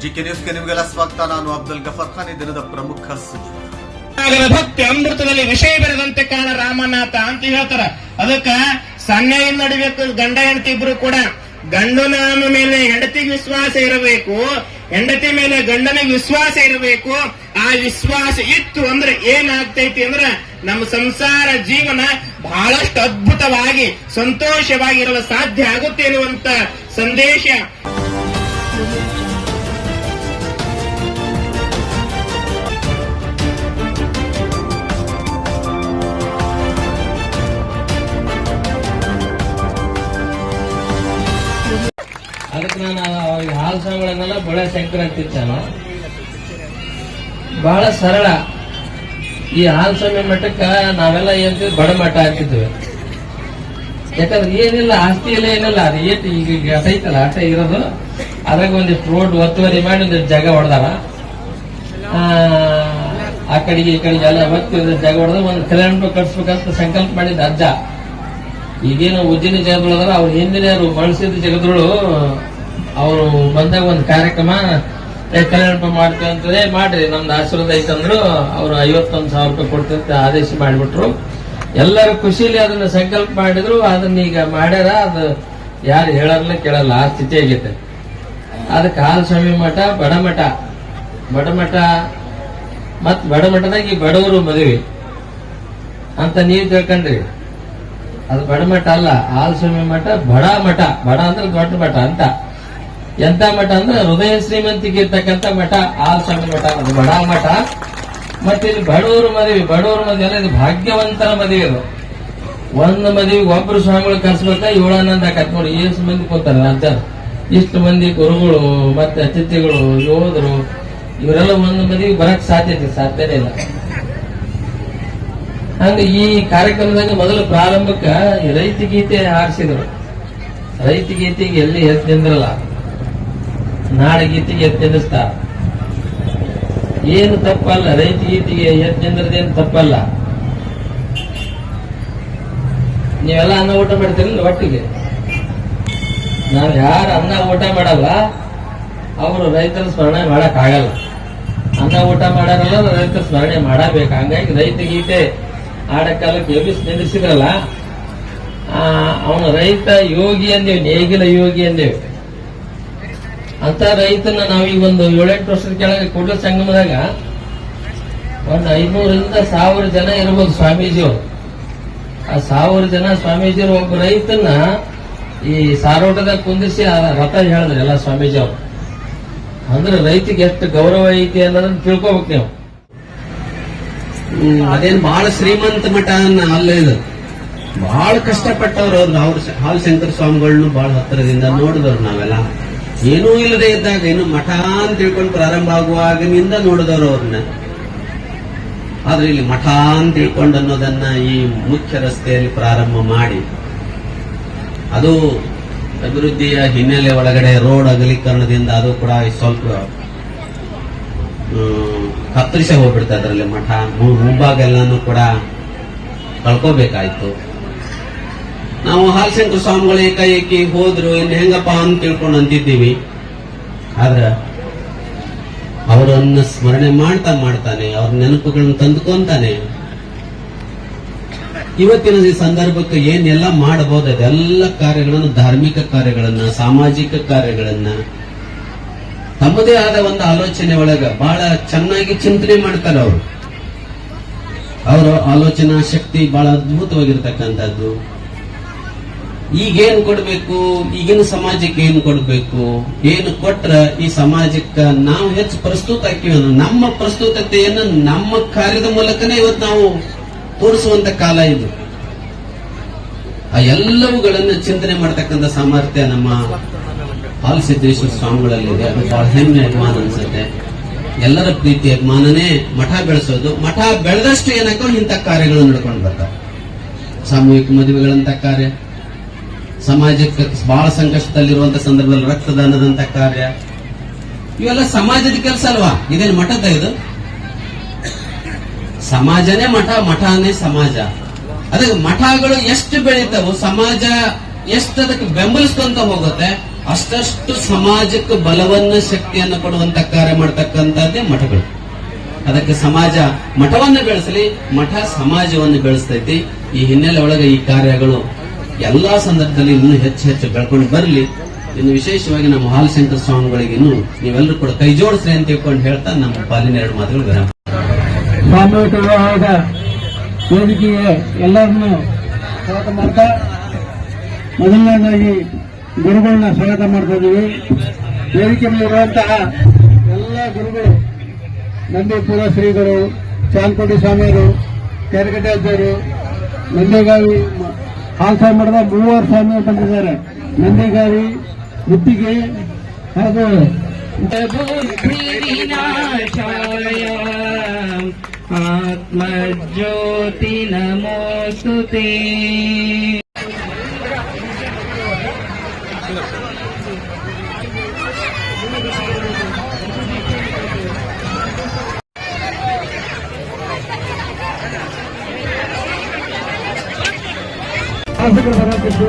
GK ನ್ಯೂಸ್ಗೆ ನಿಮಗೆಲ್ಲ ಸ್ವಾಗತ. ನಾನು ಅಬ್ದುಲ್ ಗಫರ್ ಖಾನ್, ಈ ದಿನದ ಪ್ರಮುಖ ಭಕ್ತಿ ಅಮೃತದಲ್ಲಿ ವಿಷಯ ಬೆರೆದಂತೆ ಕಾರಣ ರಾಮನಾಥ ಅಂತ ಹೇಳ್ತಾರ. ಅದಕ್ಕ ಸನ್ನೆಯಿಂದ ನಡಿಬೇಕು ಗಂಡ ಹೆಂಡತಿ ಇಬ್ರು ಕೂಡ ಗಂಡನ ಮೇಲೆ ಹೆಂಡತಿ ವಿಶ್ವಾಸ ಇರಬೇಕು, ಹೆಂಡತಿ ಮೇಲೆ ಗಂಡನ ವಿಶ್ವಾಸ ಇರಬೇಕು, ಆ ವಿಶ್ವಾಸ ಇತ್ತು ಅಂದ್ರೆ ಏನಾಗ್ತೈತಿ ಅಂದ್ರ ನಮ್ಮ ಸಂಸಾರ ಜೀವನ ಬಹಳಷ್ಟು ಅದ್ಭುತವಾಗಿ, ಸಂತೋಷವಾಗಿರಲು ಸಾಧ್ಯ ಆಗುತ್ತೆ ಎನ್ನುವಂತ ಸಂದೇಶ. ಬಳೆ ಶಂಕರ ಅಂತಿರ್ತಾನ? ಬಹಳ ಸರಳ. ಈ ಹಾಲು ಸ್ವಾಮಿ ಮಠಕ್ಕ ನಾವೆಲ್ಲ ಏನ್ತೀವಿ ಬಡ ಮಠ ಹಾಕಿದ್ವಿ ಯಾಕಂದ್ರೆ ಏನಿಲ್ಲ ಆಸ್ತಿ ಇಲ್ಲ ಏನಿಲ್ಲ. ಅದು ಏಟ್ ಈಗ ಈಗ ಅಟ ಇರೋದು. ಅದ್ರಾಗ ಒಂದಿಷ್ಟು ರೋಡ್ ಒತ್ತುವರಿ ಮಾಡಿ ಒಂದಿಷ್ಟು ಜಾಗ ಹೊಡೆದಾರ. ಆ, ಕಡೆಗೆ ಈ ಕಡೆಗೆ ಎಲ್ಲ ಒತ್ತಿ ಜಾಗ ಹೊಡೆದ ಒಂದು ಕಿಲೋಮೀಟರ್ ಕಟ್ಸ್ಬೇಕಂತ ಸಂಕಲ್ಪ ಮಾಡಿದ ಅಜ್ಜ. ಈಗೇನು ಉಜ್ಜಿನ ಜಗದೊಳದಾರ ಅವ್ರ ಹಿಂದಿನ ಬಳಸಿದ ಜಗದೊಳು ಅವರು ಬಂದಾಗ ಒಂದು ಕಾರ್ಯಕ್ರಮ ಏ, ಕಲ್ಯಾಣ ಮಾಡ್ತೀವಿ ಅಂತಂದ್ರೆ ಮಾಡ್ರಿ ನಮ್ದು ಆಶೀರ್ವಾದ ಐತಂದ್ರು ಅವರು ಐವತ್ತೊಂದು ಸಾವಿರ ರೂಪಾಯಿ ಕೊಡ್ತಂತ ಆದೇಶ ಮಾಡಿಬಿಟ್ರು. ಎಲ್ಲರ ಖುಷಿಲಿ ಅದನ್ನ ಸಂಕಲ್ಪ ಮಾಡಿದ್ರು ಅದನ್ನ ಈಗ ಮಾಡ್ಯಾರ ಅದು ಯಾರು ಹೇಳಲ್ಲ ಕೇಳಲ್ಲ ಆ ಸ್ಥಿತಿ ಆಗೈತೆ. ಅದಕ್ಕೆ ಹಾಲು ಸ್ವಾಮಿ ಮಠ ಬಡಮಠ ಬಡಮಠ ಬಡ ಮಠ ಮತ್ ಬಡಮಠದಾಗ ಈ ಬಡವರು ಮದುವೆ. ಅಂತ ನೀವು ತಿಳ್ಕೊಂಡ್ರಿ. ಅದು ಬಡಮಠ ಅಲ್ಲ ಹಾಲಸ್ವಾಮಿ ಮಠ ಬಡ ಮಠ. ಬಡ ಅಂದ್ರೆ ದೊಡ್ಡ ಮಠ ಅಂತ. ಎಂತ ಮಠ ಅಂದ್ರೆ ಹೃದಯ ಶ್ರೀಮಂತಿಗೆ ಇರ್ತಕ್ಕಂಥ ಮಠ ಆಲ್ಸ್ವಾಮಿ ಮಠ ಅದು ಬಡ ಮಠ. ಮತ್ತೆ ಇಲ್ಲಿ ಬಡವರು ಮದುವೆ ಬಡವರು ಮದುವೆ ಅಲ್ಲ ಇದು ಭಾಗ್ಯವಂತರ ಮದುವೆ ಇದು ಒಂದು ಮದುವೆಗೆ ಒಬ್ರು ಸ್ವಾಮಿಗಳು ಕರ್ಸ್ಬೇಕ ಏಳಾನಂದ ಆಕತ್ ನೋಡಿ ಎಷ್ಟು ಮಂದಿ ಕೂತಾರ ಅಂತ ಇಷ್ಟು ಮಂದಿ ಗುರುಗಳು, ಮತ್ತೆ ಅತಿಥಿಗಳು, ಯೋಧರು, ಇವರೆಲ್ಲ ಒಂದು ಮದುವೆಗೆ ಬರಕ್ ಸಾಧ್ಯತೆ ಸಾಧ್ಯನೇ ಇಲ್ಲ. ಹಂಗ ಈ ಕಾರ್ಯಕ್ರಮದಾಗ ಮೊದಲು ಪ್ರಾರಂಭಕ್ಕ ರೈತ ಗೀತೆ ಹಾರಿಸಿದ್ರು. ರೈತ ಗೀತೆಗೆ ಎಲ್ಲಿ ನಿಂದ್ರಲ್ಲ. ನಾಡ ಗೀತೆಗೆ ಎದ್ದು ನಿಲ್ಲಿಸ್ತಾರ ಏನು ತಪ್ಪಲ್ಲ, ರೈತ ಗೀತೆಗೆ ಎತ್ತೆಂದ್ರದೇನು ತಪ್ಪಲ್ಲ. ನೀವೆಲ್ಲ ಅನ್ನ ಊಟ ಮಾಡ್ತೀರಲ್ಲ ಒಟ್ಟಿಗೆ? ನಾವು ಯಾರು ಅನ್ನ ಊಟ ಮಾಡಲ್ಲ, ಅವರು ರೈತರ ಸ್ಮರಣೆ ಮಾಡಕ್ ಆಗಲ್ಲ ಅನ್ನ ಊಟ ಮಾಡಾರಲ್ಲ, ರೈತರ ಸ್ಮರಣೆ ಮಾಡಬೇಕು. ಹಂಗಾಗಿ ರೈತ ಗೀತೆ ಆಡ ಕಾಲಕ್ಕೆ ಎಬ್ಬಿಸಿ ನಿಲ್ಲಿಸಿದ್ರಲ್ಲ ಅವನು ರೈತ ಯೋಗಿ ಅಂದೇವಿ, ನೇಗಿಲ ಯೋಗಿ ಅಂದೇವಿ. ಅಂತ ರೈತನ ನಾವೀಗ ಒಂದು ಏಳೆಂಟು ವರ್ಷದ ಕೆಳಗೆ ಕೂಡಲ ಸಂಗಮದಾಗ ಒಂದು ಐನೂರಿಂದ ಸಾವಿರ ಜನ ಇರ್ಬೋದು ಸ್ವಾಮೀಜಿಯವರು. ಆ ಸಾವಿರ ಜನ ಸ್ವಾಮೀಜಿಯವರು ಒಬ್ಬ ರೈತನ ಈ ಸಾರೋಟದಾಗ ಕುಂದಿಸಿ ಆ ರಥ ಹೇಳಿದ್ರೆ ಎಲ್ಲ ಸ್ವಾಮೀಜಿ ಅವರು ಅಂದ್ರೆ ರೈತಿಗೆ ಎಷ್ಟು ಗೌರವ ಐತಿ ಅನ್ನೋದನ್ನ ತಿಳ್ಕೊಬೇಕು ನೀವು. ಅದೇನು ಅದೇನ್ ಬಹಳ ಶ್ರೀಮಂತ ಮಠ ಅನ್ನ ಅಲ್ಲ ಇದು. ಬಹಳ ಕಷ್ಟಪಟ್ಟವ್ರು ಅವ್ರು. ಅವ್ರ ಹಾಲ್ ಶಂಕರ ಸ್ವಾಮಿಗಳನ್ನ ಬಹಳ ಹತ್ತಿರದಿಂದ ನೋಡಿದವ್ರು ನಾವೆಲ್ಲ. ಏನೂ ಇಲ್ಲದೆ ಇದ್ದಾಗ ಇನ್ನು ಮಠ ಅಂತ ತಿಳ್ಕೊಂಡು ಪ್ರಾರಂಭ ಆಗುವಾಗಿನಿಂದ ನೋಡಿದವರು ಅವ್ರನ್ನ. ಆದ್ರೆ ಇಲ್ಲಿ ಮಠ ಅಂತ ತಿಳ್ಕೊಂಡು ಅನ್ನೋದನ್ನ ಈ ಮುಖ್ಯ ರಸ್ತೆಯಲ್ಲಿ ಪ್ರಾರಂಭ ಮಾಡಿ. ಅದು ಅಭಿವೃದ್ಧಿಯ ಹಿನ್ನೆಲೆ ಒಳಗಡೆ ರೋಡ್ ಅಗಲೀಕರಣದಿಂದ ಅದು ಕೂಡ ಸ್ವಲ್ಪ ಕತ್ತರಿಸಿ ಹೋಗ್ಬಿಡ್ತಾ ಅದರಲ್ಲಿ ಮಠ. ಮುಂಭಾಗ ಎಲ್ಲಾನು ಕೂಡ ಕಳ್ಕೋಬೇಕಾಯ್ತು. ನಾವು ಹಾಲಶಂಕರ ಸ್ವಾಮಿಗಳ ಏಕಾಏಕಿ ಹೋದ್ರು ಇನ್ನು ಹೆಂಗಪ್ಪ ಅಂತ ತಿಳ್ಕೊಂಡು ಅಂತಿದ್ದೀವಿ. ಆದ್ರ ಅವರನ್ನ ಸ್ಮರಣೆ ಮಾಡ್ತಾ ಮಾಡ್ತಾನೆ, ಅವ್ರ ನೆನಪುಗಳನ್ನ ತಂದುಕೊಂತಾನೆ. ಇವತ್ತಿನ ಈ ಸಂದರ್ಭಕ್ಕೆ ಏನೆಲ್ಲ ಮಾಡಬಹುದು, ಅದೆಲ್ಲ ಕಾರ್ಯಗಳನ್ನು, ಧಾರ್ಮಿಕ ಕಾರ್ಯಗಳನ್ನ, ಸಾಮಾಜಿಕ ಕಾರ್ಯಗಳನ್ನ, ತಮ್ಮದೇ ಆದ ಒಂದು ಆಲೋಚನೆ ಒಳಗ ಬಹಳ ಚೆನ್ನಾಗಿ ಚಿಂತನೆ ಮಾಡ್ತಾರೆ ಅವರು. ಅವರ ಆಲೋಚನಾ ಶಕ್ತಿ ಬಹಳ ಅದ್ಭುತವಾಗಿರ್ತಕ್ಕಂಥದ್ದು. ಈಗೇನ್ ಕೊಡಬೇಕು? ಈಗಿನ ಸಮಾಜಕ್ಕೆ ಏನು ಕೊಡಬೇಕು? ಏನು ಕೊಟ್ರ ಈ ಸಮಾಜಕ್ಕೆ ನಾವು ಹೆಚ್ಚು ಪ್ರಸ್ತುತ ಹಾಕಿವಿ ನಮ್ಮ ಪ್ರಸ್ತುತತೆಯನ್ನು ನಮ್ಮ ಕಾರ್ಯದ ಮೂಲಕನೇ ಇವತ್ತು ನಾವು ತೋರಿಸುವಂತ ಕಾಲ ಇದು. ಆ ಎಲ್ಲವುಗಳನ್ನ ಚಿಂತನೆ ಮಾಡತಕ್ಕಂತ ಸಾಮರ್ಥ್ಯ ನಮ್ಮ ಹಾಲ್ ಸಿದ್ದೇಶ್ವರ ಸ್ವಾಮಿಗಳಲ್ಲಿದೆ. ಅದು ಬಹಳ ಹೆಮ್ಮೆ ಅಭಿಮಾನ ಅನ್ಸುತ್ತೆ. ಎಲ್ಲರ ಪ್ರೀತಿ ಅಭಿಮಾನನೇ ಮಠ ಬೆಳೆಸೋದು. ಮಠ ಬೆಳೆದಷ್ಟು ಏನಕ್ಕೋ ಇಂಥ ಕಾರ್ಯಗಳು ನಡ್ಕೊಂಡು ಬರ್ತಾವೆ. ಸಾಮೂಹಿಕ ಮದುವೆಗಳಂತ ಕಾರ್ಯ. ಸಮಾಜಕ್ಕೆ ಬಹಳ ಸಂಕಷ್ಟದಲ್ಲಿರುವಂತಹ ಸಂದರ್ಭದಲ್ಲಿ ರಕ್ತದಾನದಂತ ಕಾರ್ಯ. ಇವೆಲ್ಲ ಸಮಾಜದ ಕೆಲಸ ಅಲ್ವಾ? ಇದೇನು ಮಠದ ಇದು? ಸಮಾಜನೇ ಮಠ, ಮಠನೇ ಸಮಾಜ. ಅದಕ್ಕೆ ಮಠಗಳು ಎಷ್ಟು ಬೆಳೀತಾವೋ, ಸಮಾಜ ಎಷ್ಟು ಅದಕ್ಕೆ ಬೆಂಬಲಿಸ್ಕೊಂತ ಹೋಗುತ್ತೆ, ಅಷ್ಟಷ್ಟು ಸಮಾಜಕ್ಕೆ ಬಲವನ್ನ, ಶಕ್ತಿಯನ್ನು ಕೊಡುವಂತ ಕಾರ್ಯ ಮಾಡ್ತಕ್ಕಂಥದ್ದೇ ಮಠಗಳು. ಅದಕ್ಕೆ ಸಮಾಜ ಮಠವನ್ನು ಬೆಳೆಸಲಿ, ಮಠ ಸಮಾಜವನ್ನು ಬೆಳೆಸ್ತೈತಿ. ಈ ಹಿನ್ನೆಲೆ ಒಳಗೆ ಈ ಕಾರ್ಯಗಳು ಎಲ್ಲಾ ಸಂದರ್ಭದಲ್ಲಿ ಇನ್ನೂ ಹೆಚ್ಚು ಹೆಚ್ಚು ಬೆಳ್ಕೊಂಡು ಬರಲಿ. ಇನ್ನು ವಿಶೇಷವಾಗಿ ನಮ್ಮ ಹಾಲ್ ಸ್ವಾಮಿಗಳಿಗೆ ಇನ್ನು ನೀವೆಲ್ಲರೂ ಕೂಡ ಕೈ ಜೋಡಿಸ್ರಿ ಅಂತ ಹೇಳ್ಕೊಂಡು ಹೇಳ್ತಾ ನಮ್ಮ ಪಾಲಿನ ಎರಡು ಮಾತುಗಳು ವಿರಾಮ. ವೇದಿಕೆಗೆ ಎಲ್ಲರನ್ನು ಸ್ವಾಗತ ಮಾಡ್ತಾ, ಮೊದಲನೇದಾಗಿ ಗುರುಗಳನ್ನ ಸ್ವಾಗತ ಮಾಡ್ತಾ ಇದ್ದೀವಿ. ವೇದಿಕೆ ಮೇಲಿರುವಂತಹ ಎಲ್ಲ ಗುರುಗಳು, ನಂದಿಪುರ ಶ್ರೀಗಳು ಚಾಲ್ಕೋಟಿ ಸ್ವಾಮಿಯರು ಕೆರೆಗಡ್ಡೆ ಅಜ್ಜರು ನಂದಿಗಾವಿ ಹಾಲ್ಸಾಯ ಮಠದ ಮೂವರು ಸ್ವಾಮಿಯರು ಬಂದಿದ್ದಾರೆ ನಂದಿಗಾವಿ ಮುತ್ತಿಗೆ ಹಾಗೂ ವಿನಾಶಾಯ ಆತ್ಮಜ್ಯೋತಿ ನಮೋಸ್ತುತೆ ಶಾಸಕರು ಬರುತ್ತಿದ್ದು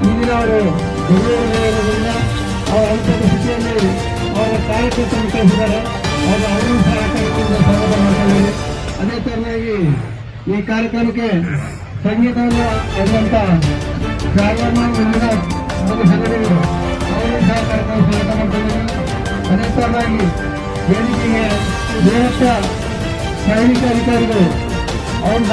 ಇಂದಿನ ಅವರು ಬೆಂಗಳೂರಿನಲ್ಲಿರೋದ್ರಿಂದ ಅವರ ಅಲ್ಪ ಸ್ಥಿತಿಯಲ್ಲಿ ಅವರ ಕಾರ್ಯಕರ್ತರು ಕಳಿಸಿದ್ದಾರೆ ಅವರ ಅವರು ಸಹ ಸ್ವಾಗತ ಮಾಡ್ತಾರೆ ಅದೇ ತರನಾಗಿ ಈ ಕಾರ್ಯಕ್ರಮಕ್ಕೆ ಸಂಗೀತವನ್ನು ಜಾಗರಣ ಮುಂದಿನ ಒಂದು ಸಂಘಟನೆಗಳು ಅವರು ಸಹ ಕಾರ್ಯಕ್ರಮ ಸ್ವಾಗತ ಮಾಡ್ತಿದ್ದೀವಿ ಅದೇ ತರನಾಗಿ ವೇದಿಕೆಗೆ ದೇವಸ್ಥ ಸೈನಿಕ ಅಧಿಕಾರಿಗಳು, ಅವರು